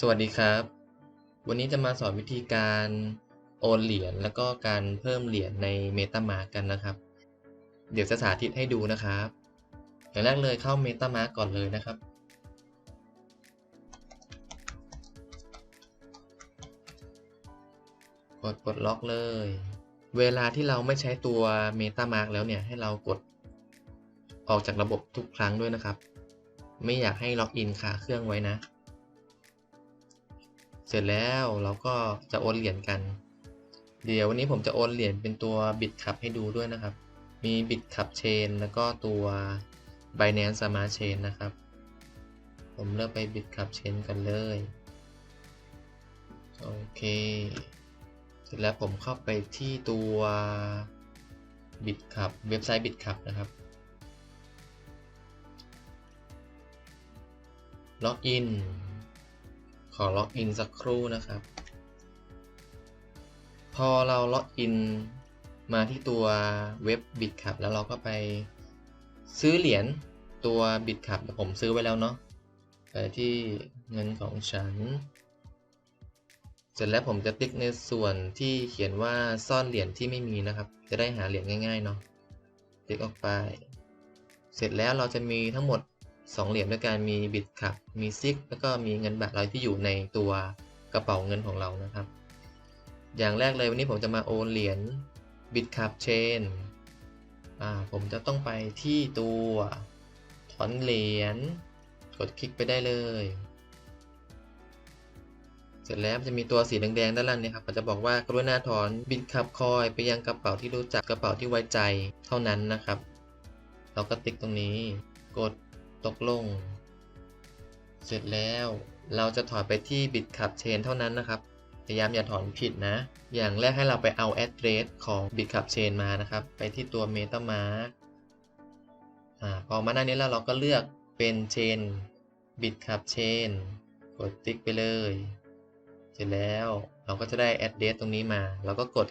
สวัสดีครับ วันนี้จะมาสอนวิธีการโอนเหรียญแล้วก็การเพิ่มเหรียญใน MetaMask กันนะครับ เดี๋ยวจะสาธิตให้ดูนะครับ อย่างแรกเลยเข้า MetaMask ก่อนเลยนะครับ กดปลดล็อกเลย เวลาที่เราไม่ใช้ตัว MetaMask แล้วเนี่ยให้เรากดออกจากระบบทุกครั้งด้วยนะครับ ไม่อยากให้ล็อกอินคาเครื่องไว้นะ เสร็จแล้วเราก็จะโอนเหรียญกัน เดี๋ยววันนี้ผมจะโอนเหรียญเป็นตัวบิตคับให้ดูด้วยนะครับ มีบิตคับเชนแล้วก็ตัว Binance Smart Chain นะครับ ผมเลือกไปบิตคับเชนกันเลย โอเค เสร็จแล้วผมเข้าไปที่ตัวบิตคับเว็บไซต์บิตคับนะครับ ล็อกอิน ขอล็อกอินสักครู่นะครับ พอเราล็อกอินมาที่ตัวเว็บ BitCup แล้วเราก็ไปซื้อเหรียญตัว BitCup ผมซื้อไว้แล้วเนาะไปที่เงินของฉัน เสร็จแล้วผมจะติ๊กในส่วนที่เขียนว่าซ่อนเหรียญที่ไม่มีนะครับ จะได้หาเหรียญง่ายๆเนาะติ๊กออกไป เสร็จแล้วเราจะมีทั้งหมด 2 เหรียญด้วยกันมีบิตคับ มีซิก แล้วก็มีเงินบาทร้อยที่อยู่ในตัวกระเป๋าเงินของเรานะครับ อย่างแรกเลยวันนี้ผมจะมาโอนเหรียญบิตคับเชนผมจะต้องไปที่ตัวถอนเหรียญ กดคลิกไปได้เลย เสร็จแล้วจะมีตัวสีแดงๆด้านล่างเนี่ยครับจะบอกว่ากรุณาถอนบิตคับคอยไปยังกระเป๋าที่รู้จักกระเป๋าที่ไว้ใจเท่านั้นนะครับ เราก็ติ๊กตรงนี้ กด ตกลง เสร็จแล้วเราจะถอนไปที่ BitCup Chain เท่านั้นนะครับ พยายามอย่าถอนผิดนะ อย่างแรกให้เราไปเอา address ของ BitCup Chain มานะครับ ไปที่ตัว MetaMask อ่าพอมาหน้านี้แล้วเราก็เลือกเป็น Chain BitCup Chain กดติ๊กไปเลย เสร็จแล้วเราก็จะได้ address ตรงนี้มา เราก็กด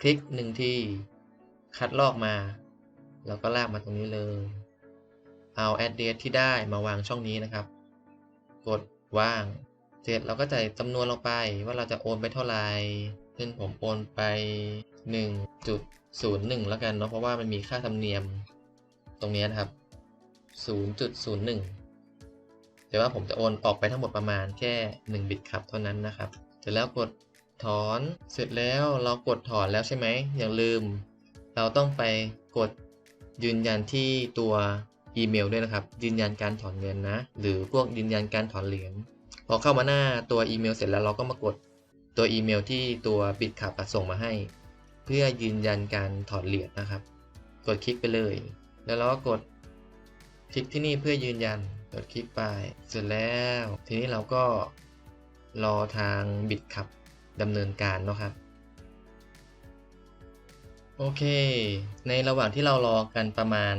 คลิกหนึ่งที่คัดลอกมาเราก็ลากมาตรงนี้เลย เอา address ที่ได้มาวางช่องนี้นะครับ กดว่าง เสร็จเราก็ใส่จำนวนลงไปว่าเราจะโอนไปเท่าไหร่เช่นผมโอนไป 1.01 แล้วกันเนาะเพราะว่ามันมีค่าธรรมเนียมตรงนี้นะครับ 0.01 แต่ว่าผมจะโอนออกไปทั้งหมดประมาณแค่ 1 บิตครับเท่านั้นนะครับ เสร็จแล้วกดถอน เสร็จแล้วเรากดถอนแล้วใช่ไหมอย่าลืม เราต้องไปกดยืนยันที่ตัว อีเมลด้วยนะครับ ยืนยันการถอนเงินนะ หรือพวกยืนยันการถอนเหรียญพอเข้ามาหน้าตัวอีเมลเสร็จแล้วเราก็มากดตัวอีเมลที่ตัวบิตขับส่งมาให้ เพื่อยืนยันการถอนเหรียญนะครับ กดคลิกไปเลย แล้วเราก็กดคลิกที่นี่เพื่อยืนยันกดคลิกไปเสร็จแล้ว ทีนี้เราก็รอทางบิตขับดำเนินการนะครับ โอเค ในระหว่างที่เรารอกันประมาณ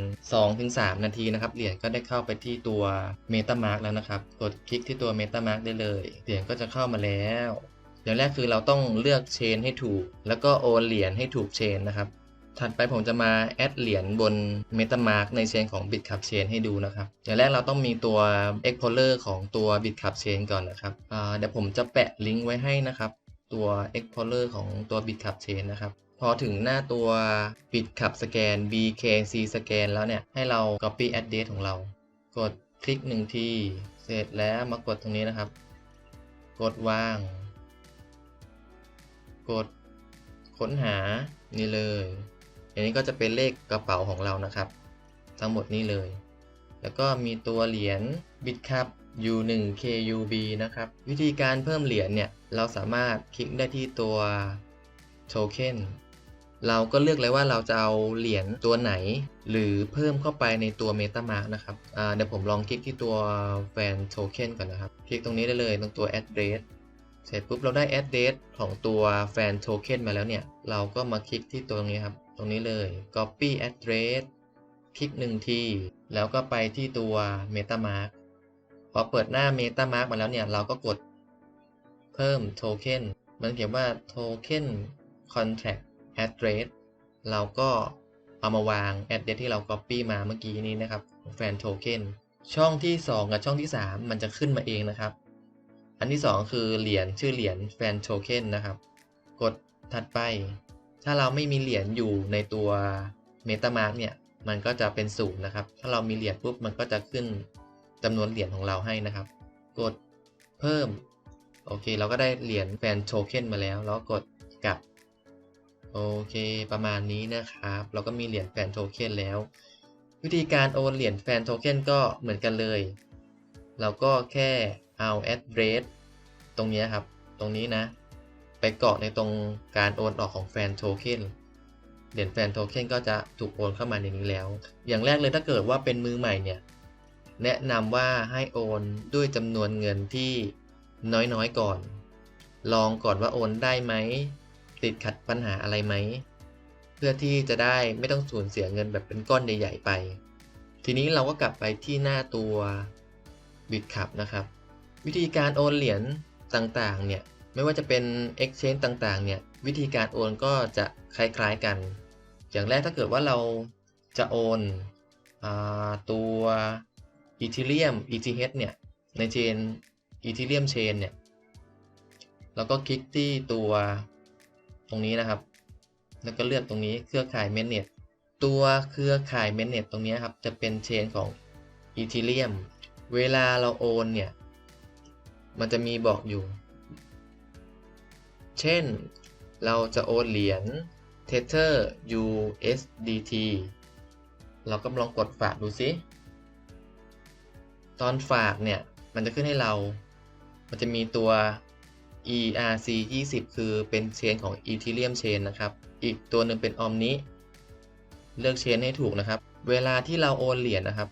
2-3 นาทีนะครับ เหรียญก็ได้เข้าไปที่ตัว MetaMask แล้วนะครับ กดคลิกที่ตัว MetaMask ได้เลย เหรียญก็จะเข้ามาแล้วอย่างแรกคือเราต้องเลือกเชนให้ถูก แล้วก็โอนเหรียญให้ถูกเชนนะครับ ถัดไปผมจะมาแอดเหรียญบน MetaMask ในเชนของ BitCup Chain ให้ดูนะครับ อย่างแรกเราต้องมีตัว Explorer ของตัว BitCup Chain ก่อนนะครับเดี๋ยวผมจะแปะลิงก์ไว้ให้นะครับ ตัว Explorer ของตัว BitCup Chain นะครับ พอถึงหน้าตัว BitCup สแกน BKC สแกนแล้วเนี่ย ให้เรา Copy Address ของเรา กดคลิกหนึ่งที เสร็จแล้วมากดตรงนี้นะครับ กดวาง กดค้นหานี่เลยอันนี้ก็จะเป็นเลขกระเป๋าของเรานะครับ ทั้งหมดนี้เลย แล้วก็มีตัวเหรียญ BitCup U1 KUB นะครับ วิธีการเพิ่มเหรียญเนี่ย เราสามารถคลิกได้ที่ตัวโทเค็น เราก็เลือกเลยว่าเราจะเอาเหรียญตัวไหน หรือเพิ่มเข้าไปในตัว MetaMask นะครับเดี๋ยวผมลองคลิกที่ตัวแฟนโทเค็นก่อนนะครับ คลิกตรงนี้ได้เลยตรงตัว address เสร็จปุ๊บเราได้ address ของตัวแฟนโทเค็นมาแล้วเนี่ย เราก็มาคลิกที่ตัวนี้ครับ ตรงนี้เลย copy address คลิกหนึ่งที แล้วก็ไปที่ตัว MetaMask พอเปิดหน้า MetaMask มาแล้วเนี่ย เราก็กดเพิ่มโทเค็นมันเขียนว่า token contract address เราก็เอามาวาง address ที่เรา copy มาเมื่อกี้นี้นะครับแฟนโทเค็นช่องที่ 2 กับช่องที่ 3 มันจะขึ้นมาเองนะครับ อันที่สองคือเหรียญชื่อเหรียญแฟนโทเค็นนะครับ กดถัดไป ถ้าเราไม่มีเหรียญอยู่ในตัว MetaMask เนี่ยมันก็จะเป็นศูนย์นะครับ ถ้าเรามีเหรียญปุ๊บมันก็จะขึ้นจำนวนเหรียญของเราให้นะครับ กดเพิ่ม โอเค เราก็ได้เหรียญแฟนโทเค็นมาแล้ว แล้วกดกลับ โอเค ประมาณนี้นะครับ เราก็มีเหรียญแฟนโทเค็นแล้ว วิธีการโอนเหรียญแฟนโทเค็นก็เหมือนกันเลย เราก็แค่เอา address ตรงนี้ครับ ตรงนี้นะ ไปเกาะในตรงการโอนออกของแฟนโทเค็นเหรียญแฟนโทเค็นก็จะถูกโอนเข้ามาในนี้แล้ว อย่างแรกเลยถ้าเกิดว่าเป็นมือใหม่เนี่ย แนะนำว่าให้โอนด้วยจำนวนเงินที่น้อยๆก่อน ลองก่อนว่าโอนได้ไหม ติดขัดปัญหาอะไรไหม เพื่อที่จะได้ไม่ต้องสูญเสียเงินแบบเป็นก้อนใหญ่ๆไป ทีนี้เราก็กลับไปที่หน้าตัวบิตคับนะครับ วิธีการโอนเหรียญต่างๆเนี่ยไม่ว่าจะเป็น Exchange ต่างๆ เนี่ย วิธีการโอนก็จะคล้ายๆกัน อย่างแรกถ้าเกิดว่าเราจะโอนอตัว Ethereum ETH เนี่ย ในเชน Ethereum Chain เนี่ยเราก็คลิกที่ตัว ตรงนี้นะครับ แล้วก็เลือกตรงนี้เครือข่าย Mainnet ตัวเครือข่าย Mainnet ตรงนี้ครับ จะเป็นเชนของ Ethereum เวลาเราโอนเนี่ย มันจะมีบอกอยู่ เช่น เราจะโอนเหรียญ Tether USDT เราก็ลองกดฝากดูซิ ตอนฝากเนี่ย มันจะขึ้นให้เรา มันจะมีตัว ERC 20คือเป็นเชนของ Ethereum Chain นะครับ อีกตัวหนึ่งเป็น Omni เลือกเชนให้ถูกนะครับ เวลาที่เราโอนเหรียญนะครับ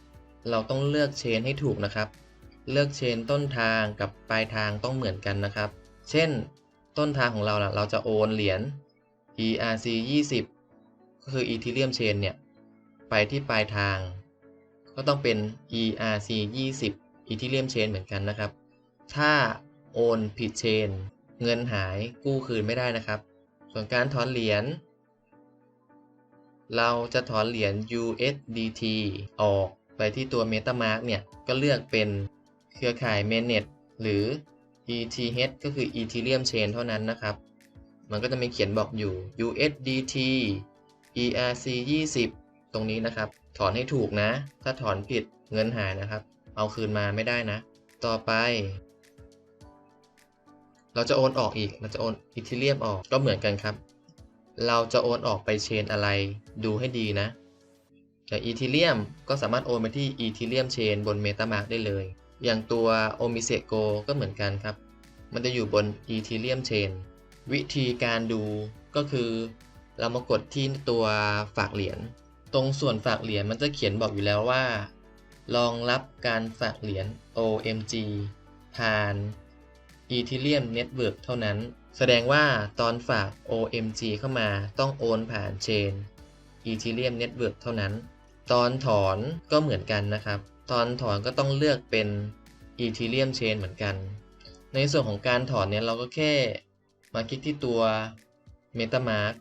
เราต้องเลือกเชนให้ถูกนะครับ เลือกเชนต้นทางกับปลายทางต้องเหมือนกันนะครับ เช่น ต้นทางของเราล่ะ เราจะโอนเหรียญ ERC 20ก็คือ Ethereum Chain เนี่ย ไปที่ปลายทาง ก็ต้องเป็น ERC 20 Ethereum Chain เหมือนกันนะครับ ถ้า โอนผิดเชน เงินหายกู้คืนไม่ได้นะครับ ส่วนการถอนเหรียญเราจะถอนเหรียญ USDT ออกไปที่ตัว MetaMask เนี่ย ก็เลือกเป็นเครือข่าย Mainnet หรือ ETH ก็คือ Ethereum Chain เท่านั้นนะครับ มันก็จะมีเขียนบอกอยู่ USDT ERC 20 ตรงนี้นะครับ ถอนให้ถูกนะ ถ้าถอนผิดเงินหายนะครับ เอาคืนมาไม่ได้นะ ต่อไป เราจะโอนออกอีก เราจะโอนอีเทเรียมออกก็เหมือนกันครับ เราจะโอนออกไปเชนอะไรดูให้ดีนะอย่างอีเทเรียมก็สามารถโอนไปที่อีเทเรียมเชนบน MetaMask ได้เลย อย่างตัว o m i s e g o ก็เหมือนกันครับ มันจะอยู่บน Ethereum Chain วิธีการดูก็คือเรามากดที่ตัวฝากเหรียญ ตรงส่วนฝากเหรียญมันจะเขียนบอกอยู่แล้วว่า รองรับการฝากเหรียญ OMG ผ่าน Ethereum Network เท่านั้น แสดงว่าตอนฝาก OMG เข้ามาต้องโอนผ่านเชน Ethereum Network เท่านั้น ตอนถอนก็เหมือนกันนะครับ ตอนถอนก็ต้องเลือกเป็น Ethereum Chain เหมือนกัน ในส่วนของการถอนเนี่ยเราก็แค่มาคลิกที่ตัว MetaMask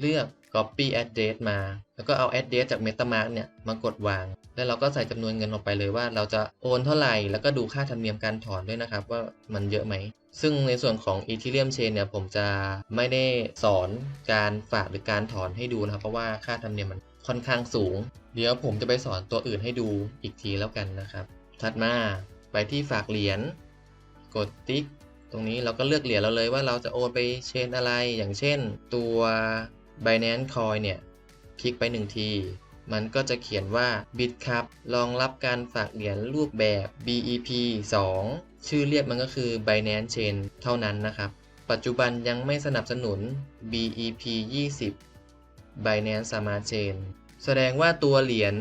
เลือก Copy Address มา แล้วก็เอา Address จาก MetaMask เนี่ยมากดวาง แล้วเราก็ใส่จำนวนเงินลงไปเลยว่าเราจะโอนเท่าไหร่ แล้วก็ดูค่าธรรมเนียมการถอนด้วยนะครับ ว่ามันเยอะไหม ซึ่งในส่วนของ Ethereum Chain เนี่ยผมจะไม่ได้สอนการฝากหรือการถอนให้ดูนะครับ เพราะว่าค่าธรรมเนียมมันค่อนข้างสูง เดี๋ยวผมจะไปสอนตัวอื่นให้ดูอีกทีแล้วกันนะครับ ถัดมาไปที่ฝากเหรียญ กดติ๊ก ตรงนี้เราก็เลือกเหรียญเราเลยว่าเราจะโอนไปเชนอะไร อย่างเช่น ตัว Binance Coin เนี่ย คลิกไปหนึ่งที มันก็จะเขียนว่า Bitcup รองรับการฝากเหรียญรูปแบบ BEP 2 ชื่อเรียกมันก็คือ Binance Chain เท่านั้นนะครับ ปัจจุบันยังไม่สนับสนุน BEP 20 Binance Smart Chain แสดงว่าตัวเหรียญ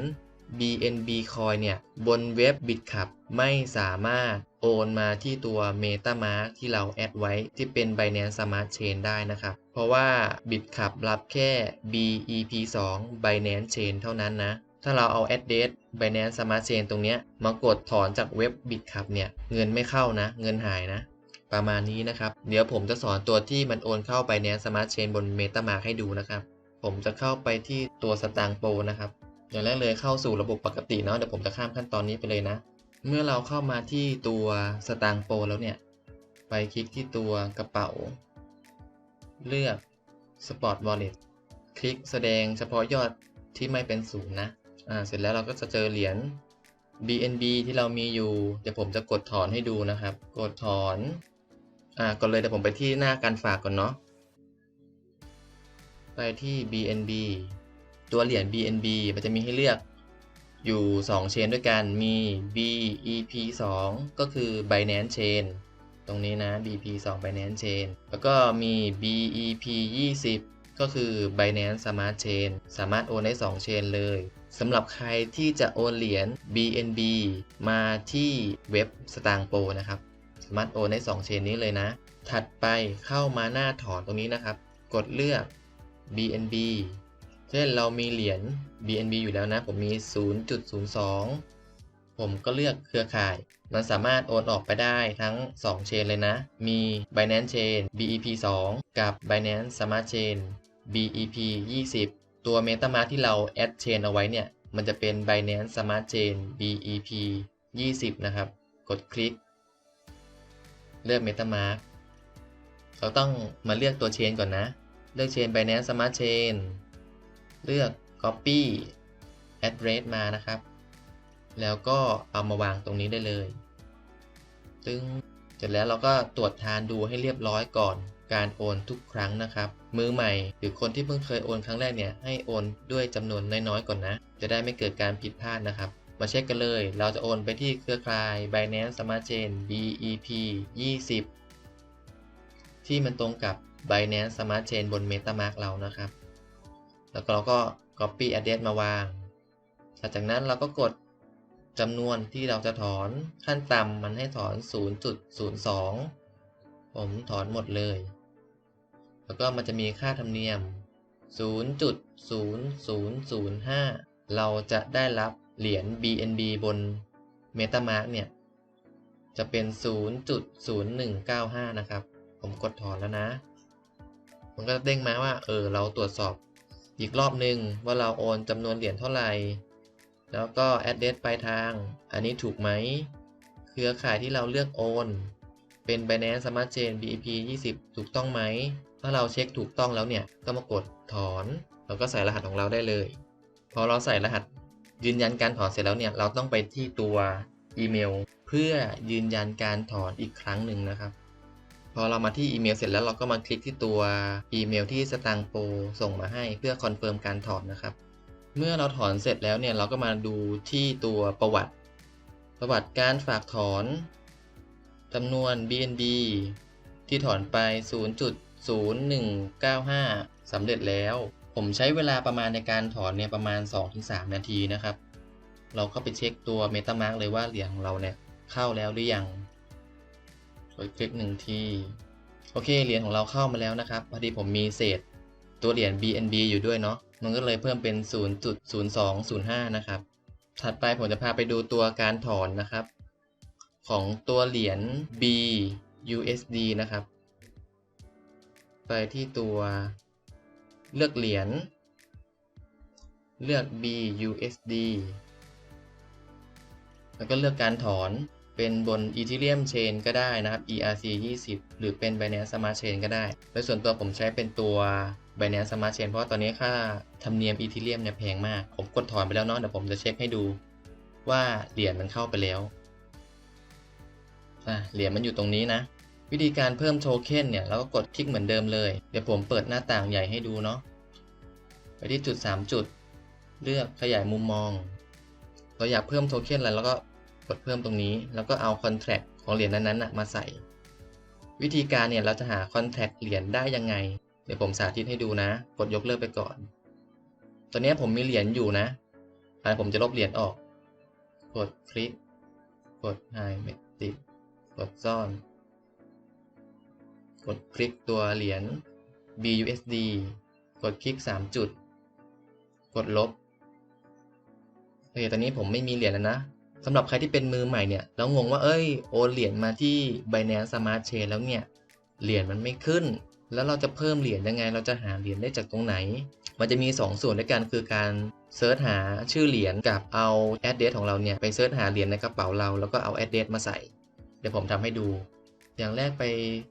BNB Coin เนี่ย บนเว็บ Bitcup ไม่สามารถ โอนมาที่ตัว MetaMask ที่เราแอดไว้ที่เป็น Binance Smart Chain ได้นะครับ เพราะว่า Bitcup รับแค่ BEP2 Binance Chain เท่านั้นนะ ถ้าเราเอา address Binance Smart Chain ตรงนี้มากดถอนจากเว็บ Bitcup เนี่ย เงินไม่เข้านะ เงินหายนะ ประมาณนี้นะครับ เดี๋ยวผมจะสอนตัวที่มันโอนเข้า Binance Smart Chain บน MetaMask ให้ดูนะครับ ผมจะเข้าไปที่ตัวสตางโปนะครับ อย่างแรกเลยเข้าสู่ระบบปกติเนาะ เดี๋ยวผมจะข้ามขั้นตอนนี้ไปเลยนะ เมื่อเราเข้ามาที่ตัวสตางโปแล้วเนี่ย ไปคลิกที่ตัวกระเป๋า เลือก Spot Wallet คลิกแสดงเฉพาะยอดที่ไม่เป็นศูนย์นะ อ่า เสร็จแล้วเราก็จะเจอเหรียญ BNB ที่เรามีอยู่ เดี๋ยวผมจะกดถอนให้ดูนะครับ กดถอน อ่า ก่อนเลยเดี๋ยวผมไปที่หน้าการฝากก่อนเนาะ ไปที่ BNB ตัวเหรียญ BNB มันจะมีให้เลือก อยู่ 2 เชนด้วยกันมี BEP 2ก็คือ Binance Chain ตรงนี้นะ BP 2 Binance Chain แล้วก็มี BEP 20 ก็คือ Binance Smart Chain สามารถโอนได้ 2 เชนเลยสำหรับใครที่จะโอนเหรียญ BNB มาที่เว็บ s t a n g p o นะครับ สามารถโอนได้ 2 เชนนี้เลยนะ ถัดไปเข้ามาหน้าถอนตรงนี้นะครับ กดเลือก BNB ช่นเรามีเหรียญ BNB อยู่แล้วนะ ผมมี 0.02 ผมก็เลือกเครือข่าย มันสามารถโอนออกไปได้ทั้ง 2 เชนเลยนะ มี Binance Chain BEP 2 กับ Binance Smart Chain BEP 20 ตัว MetaMask ที่เรา add chain เอาไว้เนี่ย มันจะเป็น Binance Smart Chain BEP 20 นะครับ กดคลิก เลือก MetaMask เราต้องมาเลือกตัวเชนก่อนนะ เลือกเชน Binance Smart Chain เลือก Copy Address มานะครับ แล้วก็เอามาวางตรงนี้ได้เลย ตึงเสร็จแล้วเราก็ตรวจทานดูให้เรียบร้อยก่อนการโอนทุกครั้งนะครับ มือใหม่หรือคนที่เพิ่งเคยโอนครั้งแรกเนี่ยให้โอนด้วยจำนวนน้อยๆก่อนนะ จะได้ไม่เกิดการผิดพลาดนะครับ มาเช็คกันเลย เราจะโอนไปที่เครือข่าย Binance Smart Chain BEP 20 ที่มันตรงกับ Binance Smart Chain บน MetaMask เรานะครับ แล้วเราก็ copy address มาวาง หลังจากนั้นเราก็กดจำนวนที่เราจะถอนขั้นต่ำมันให้ถอน 0.02 ผมถอนหมดเลย แล้วก็มันจะมีค่าธรรมเนียม 0.0005 เราจะได้รับเหรียญ BNB บน MetaMask เนี่ย จะเป็น 0.0195 นะครับ ผมกดถอนแล้วนะ มันก็เด้งมาว่า เออ เราตรวจสอบ อีกรอบหนึ่งว่าเราโอนจำนวนเหรียญเท่าไหร่ แล้วก็ address ปลายทาง อันนี้ถูกไหม เครือข่ายที่เราเลือกโอน เป็น Binance Smart Chain BEP 20 ถูกต้องไหม ถ้าเราเช็คถูกต้องแล้วเนี่ย ก็มากดถอนเราก็ใส่รหัสของเราได้เลย พอเราใส่รหัสยืนยันการถอนเสร็จแล้วเนี่ย เราต้องไปที่ตัวอีเมล เพื่อยืนยันการถอนอีกครั้งหนึ่งนะครับ พอเรามาที่อีเมลเสร็จแล้วเราก็มาคลิกที่ตัวอีเมลที่สตางโปส่งมาให้เพื่อคอนเฟิร์มการถอนนะครับ เมื่อเราถอนเสร็จแล้วเนี่ยเราก็มาดูที่ตัวประวัติ ประวัติการฝากถอนจำนวน BNB ที่ถอนไป 0.0195 สำเร็จแล้ว ผมใช้เวลาประมาณในการถอนเนี่ยประมาณ 2-3 นาทีนะครับ เราก็ไปเช็คตัว MetaMask เลยว่าเหรียญของเราเนี่ยเข้าแล้วหรือยัง กดคลิกหนึ่งที โอเค เหรียญของเราเข้ามาแล้วนะครับ พอดีผมมีเศษตัวเหรียญ BNB อยู่ด้วยเนาะ มันก็เลยเพิ่มเป็น 0.0205 นะครับ ถัดไปผมจะพาไปดูตัวการถอนนะครับ ของตัวเหรียญ BUSD นะครับ ไปที่ตัวเลือกเหรียญ เลือก BUSD แล้วก็เลือกการถอน เป็นบน Ethereum Chain ก็ได้นะครับ ERC 20 หรือเป็น Binance Smart Chain ก็ได้ โดยส่วนตัวผมใช้เป็นตัว Binance Smart Chain เพราะว่าตอนนี้ค่าธรรมเนียม Ethereum เนี่ยแพงมาก ผมกดถอนไปแล้วเนาะเดี๋ยวผมจะเช็คให้ดูว่าเหรียญมันเข้าไปแล้วอะเหรียญมันอยู่ตรงนี้นะ วิธีการเพิ่มโทเค็นเนี่ยเราก็กดคลิกเหมือนเดิมเลย เดี๋ยวผมเปิดหน้าต่างใหญ่ให้ดูเนาะไปที่จุด 3 จุด เลือกขยายมุมมอง เราอยากเพิ่มโทเค็นอะไรแล้วก็ กดเพิ่มตรงนี้ แล้วก็เอาคอนแทคของเหรียญนั้นๆมาใส่ วิธีการเนี่ยเราจะหาคอนแทคเหรียญได้ยังไง เดี๋ยวผมสาธิตให้ดูนะ กดยกเลิกไปก่อน ตอนนี้ผมมีเหรียญอยู่นะอันผมจะลบเหรียญออก กดคลิก กด hide method กดซ่อน กดคลิกตัวเหรียญ BUSD กดคลิก 3 จุด กดลบโอเคตอนนี้ผมไม่มีเหรียญแล้วนะ สำหรับใครที่เป็นมือใหม่เนี่ยแล้วงงว่าเอ้ยโอนเหรียญมาที่ Binance Smart Chain แล้วเนี่ยเหรียญมันไม่ขึ้น แล้วเราจะเพิ่มเหรียญยังไง เราจะหาเหรียญได้จากตรงไหน มันจะมี 2 ส่วนด้วยกันคือการเซิร์ชหาชื่อเหรียญกับเอา address ของเราเนี่ยไปเซิร์ชหาเหรียญในกระเป๋าเราแล้วก็เอา address มาใส่ เดี๋ยวผมทำให้ดู อย่างแรกไป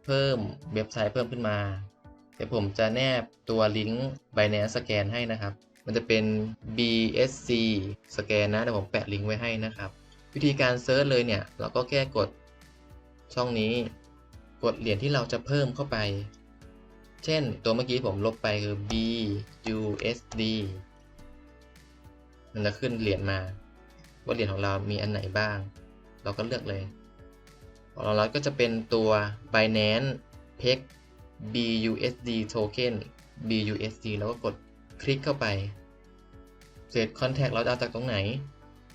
เพิ่มเว็บไซต์เพิ่มขึ้นมา เดี๋ยวผมจะแนบตัวลิงก์ Binance สแกนให้นะครับ มันจะเป็น BSC สแกนนะเดี๋ยวผมแปะลิงก์ไว้ให้นะครับ วิธีการเซิร์ชเลยเนี่ย เราก็แค่กดช่องนี้ กดเหรียญที่เราจะเพิ่มเข้าไป เช่นตัวเมื่อกี้ผมลบไปคือ BUSD มันจะขึ้นเหรียญมา ว่าเหรียญของเรามีอันไหนบ้าง เราก็เลือกเลยของเราก็จะเป็นตัว Binance Peg BUSD Token BUSD แล้วก็กดคลิกเข้าไป เสร็จ Contract เราจะเอาจากตรงไหน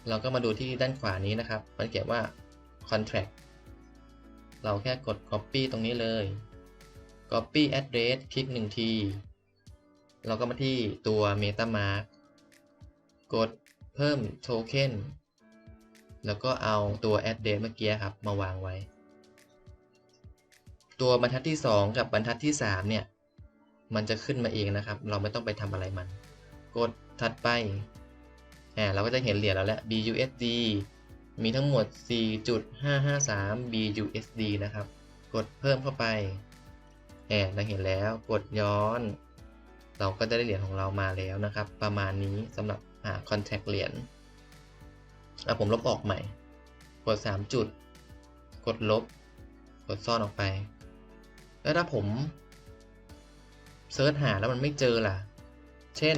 เราก็มาดูที่ด้านขวานี้นะครับมันเขียนว่า Contract เราแค่กด Copy ตรงนี้เลย Copy address คลิก1ที เราก็มาที่ตัว MetaMask กดเพิ่มโทเค็นแล้วก็เอาตัว address เมื่อกี้ครับ มาวางไว้ ตัวบรรทัดที่ 2 กับบรรทัดที่ 3 เนี่ย มันจะขึ้นมาเองนะครับ เราไม่ต้องไปทำอะไรมัน กดถัดไป อ่าเราก็จะเห็นเหรียญแล้วแหละ BUSD มีทั้งหมด 4.553 BUSD นะครับ กดเพิ่มเข้าไปแอบเราเห็นแล้ว กดย้อน เราก็จะได้เหรียญของเรามาแล้วนะครับ ประมาณนี้สำหรับหา contact เหรียญอะผมลบออกใหม่ กด 3 จุด กดลบ กดซ่อนออกไป แล้วถ้าผมเซิร์ชหาแล้วมันไม่เจอล่ะ เช่น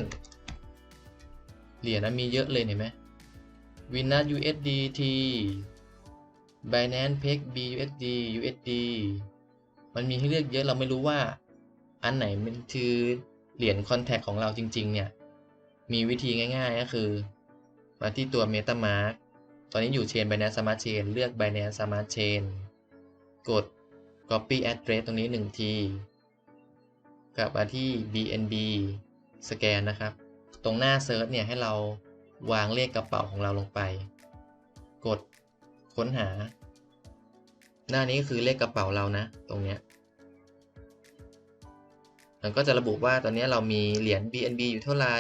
เหรียญนะมีเยอะเลยเห็นไหม Winat USDT Binance Peg BUSD USD มันมีให้เลือกเยอะเราไม่รู้ว่า อันไหนมันคือเหรียญ Contact ของเราจริง ๆ เนี่ย มีวิธีง่าย ๆ ก็คือ มาที่ตัว MetaMask ตอนนี้อยู่เชน Binance Smart Chain เลือก Binance Smart Chain กด Copy Address ตรงนี้ 1 ที กลับมาที่ BNB สแกนนะครับ ตรงหน้า Search เนี่ยให้เราวางเลขกระเป๋าของเราลงไป กดค้นหา หน้านี้คือเลขกระเป๋าเรานะ ตรงเนี้ยมันก็จะระบุว่าตอนนี้เรามีเหรียญ BNB อยู่เท่าไหร่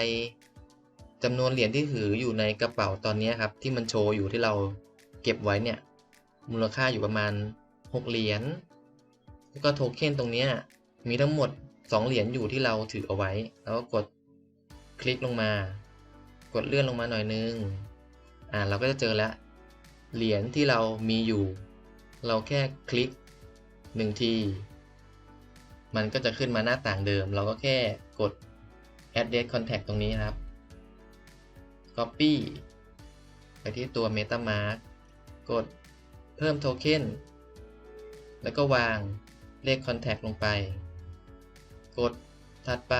จำนวนเหรียญที่ถืออยู่ในกระเป๋าตอนนี้ครับ ที่มันโชว์อยู่ที่เราเก็บไว้เนี่ย มูลค่าอยู่ประมาณ 6 เหรียญ แล้วก็โทเค็นตรงนี้มีทั้งหมด 2 เหรียญอยู่ที่เราถือเอาไว้ แล้วก็กด คลิกลงมา กดเลื่อนลงมาหน่อยนึง อ่าเราก็จะเจอแล้ว เหรียญที่เรามีอยู่ เราแค่คลิก1ที มันก็จะขึ้นมาหน้าต่างเดิม เราก็แค่กด address contact ตรงนี้ครับ copy ไปที่ตัว MetaMask กดเพิ่มโทเค็นแล้วก็วางเลข Contact ลงไป กดถัดไป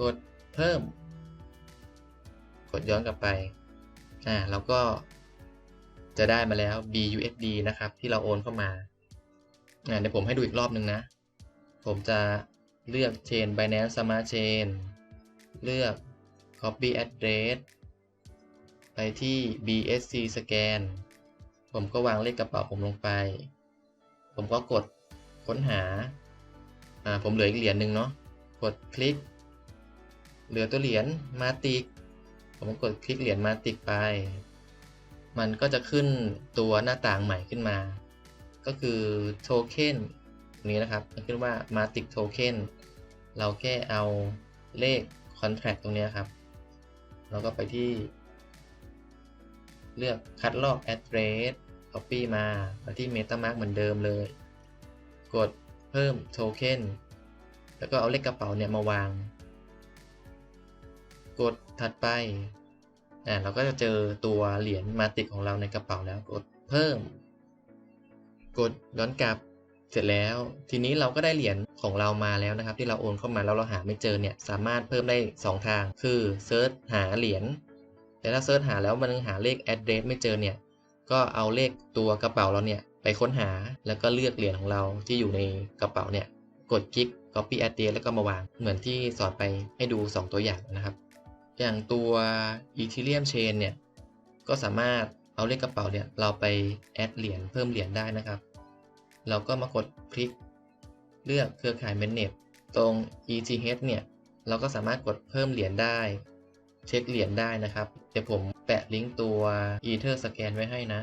กด เพิ่ม กดย้อนกลับไปอ่าแล้วก็จะได้มาแล้ว BUSD นะครับ ที่เราโอนเข้ามาอ่าเดี๋ยวผมให้ดูอีกรอบนึงนะ ผมจะเลือก Chain Binance Smart Chain เลือก Copy Address ไปที่ BSC Scan ผมก็วางเลขกระเป๋าผมลงไป ผมก็กดค้นหา อ่า ผมเหลืออีกเหรียญหนึ่งเนาะ กดคลิก เหลือตัวเหรียญมาติก ผมกดคลิกเหรียญมาติกไป มันก็จะขึ้นตัวหน้าต่างใหม่ขึ้นมา ก็คือโทเค็นนี้นะครับมันขึ้นว่า Matic Token เราแค่เอาเลข Contract ตรงนี้ครับ เราก็ไปที่ เลือกคัดลอก address copy มามาที่ MetaMask เหมือนเดิมเลย กดเพิ่มโทเค็นแล้วก็เอาเลขกระเป๋าเนี่ยมาวาง กดถัดไปอ่าเราก็จะเจอตัวเหรียญมาติกของเราในกระเป๋าแล้วกดเพิ่ม กดย้อนกลับเสร็จแล้ว ทีนี้เราก็ได้เหรียญของเรามาแล้วนะครับ ที่เราโอนเข้ามาแล้วเราหาไม่เจอเนี่ยสามารถเพิ่มได้ 2 ทาง คือเซิร์ชหาเหรียญแต่ถ้าเซิร์ชหาแล้วมันยังหาเลข address ไม่เจอเนี่ยก็เอาเลขตัวกระเป๋าเราเนี่ยไปค้นหาแล้วก็เลือกเหรียญของเราที่อยู่ในกระเป๋าเนี่ยกดคลิก copy address แล้วก็มาวางเหมือนที่สอนไปให้ดู 2 ตัวอย่างนะครับ อย่างตัว Ethereum Chain เนี่ย ก็สามารถเอาเลขกระเป๋าเนี่ยเราไปแอดเหรียญเพิ่มเหรียญได้นะครับ เราก็มากดคลิกเลือกเครือข่าย Mainnet ตรง ETH เนี่ย เราก็สามารถกดเพิ่มเหรียญได้ เช็คเหรียญได้นะครับ เดี๋ยวผมแปะลิงก์ตัว Ether Scan ไว้ให้นะ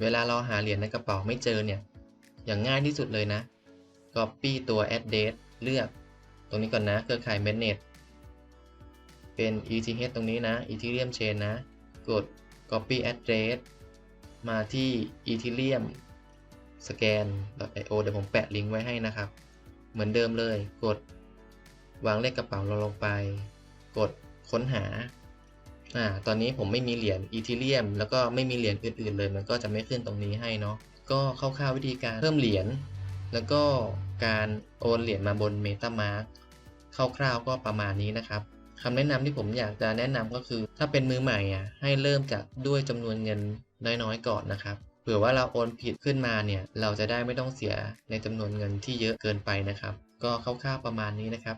เวลาเราหาเหรียญในกระเป๋าไม่เจอเนี่ย อย่างง่ายที่สุดเลยนะ Copy ตัว address เลือก ตรงนี้ก่อนนะ เครือข่าย mainnet เป็น ETH ตรงนี้นะ Ethereum Chain นะ กด copy address มาที่ Ethereum scan io เดี๋ยวผมแปะลิงก์ไว้ให้นะครับ เหมือนเดิมเลย กดวางเลขกระเป๋าเราลงไป กดค้นหาอ่าตอนนี้ผมไม่มีเหรียญอีทีเรียมแล้วก็ไม่มีเหรียญอื่นๆเลย มันก็จะไม่ขึ้นตรงนี้ให้เนาะ ก็คร่าวๆวิธีการเพิ่มเหรียญ แล้วก็การโอนเหรียญมาบน MetaMask คร่าวๆก็ประมาณนี้นะครับ คำแนะนำที่ผมอยากจะแนะนำก็คือ ถ้าเป็นมือใหม่อะให้เริ่มจากด้วยจำนวนเงินน้อยๆก่อนนะครับเผื่อว่าเราโอนผิดขึ้นมาเนี่ยเราจะได้ไม่ต้องเสียในจำนวนเงินที่เยอะเกินไปนะครับ ก็คร่าวๆประมาณนี้นะครับ